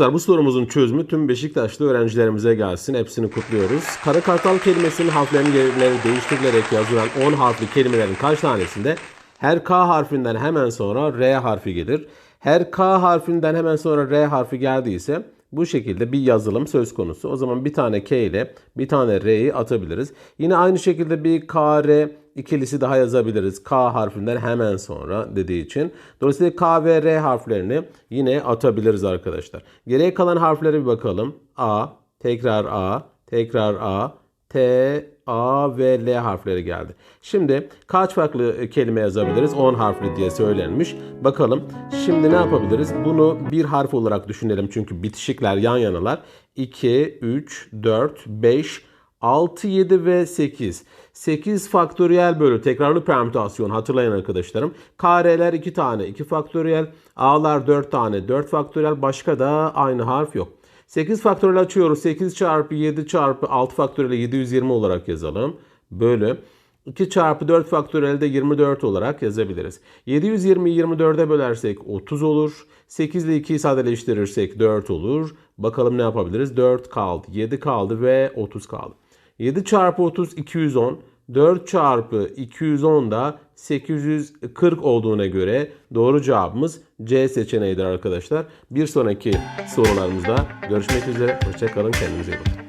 Bu sorumuzun çözümü tüm Beşiktaşlı öğrencilerimize gelsin. Hepsini kutluyoruz. Kara kartal kelimesinin harflerinin yerleri değiştirilerek yazılan 10 harfli kelimelerin kaç tanesinde her K harfinden hemen sonra R harfi gelir. Her K harfinden hemen sonra R harfi geldiyse bu şekilde bir yazılım söz konusu. O zaman bir tane K ile bir tane R'yi atabiliriz. Yine aynı şekilde bir K, R ikilisi daha yazabiliriz. K harfinden hemen sonra dediği için. Dolayısıyla K ve R harflerini yine atabiliriz arkadaşlar. Geriye kalan harflere bir bakalım. A, tekrar A, tekrar A, T, A ve L harfleri geldi. Şimdi kaç farklı kelime yazabiliriz? 10 harfli diye söylenmiş. Bakalım. Şimdi ne yapabiliriz? Bunu bir harf olarak düşünelim çünkü bitişikler yan yanalar. 2, 3, 4, 5, 6, 7 ve 8. 8 faktöriyel bölü tekrarlı permütasyon hatırlayın arkadaşlarım. KR'ler 2 tane 2 faktöriyel. A'lar 4 tane 4 faktöriyel. Başka da aynı harf yok. 8 faktöriyel açıyoruz. 8 çarpı 7 çarpı 6 faktöriyel 720 olarak yazalım. Bölü 2 çarpı 4 faktöriyel de 24 olarak yazabiliriz. 720'yi 24'e bölersek 30 olur. 8 ile 2'yi sadeleştirirsek 4 olur. Bakalım ne yapabiliriz? 4 kaldı, 7 kaldı ve 30 kaldı. 7 çarpı 30 210. 4 çarpı 210 da 840 olduğuna göre doğru cevabımız C seçeneğidir arkadaşlar. Bir sonraki sorularımızda görüşmek üzere. Hoşçakalın. Kendinize iyi bakın.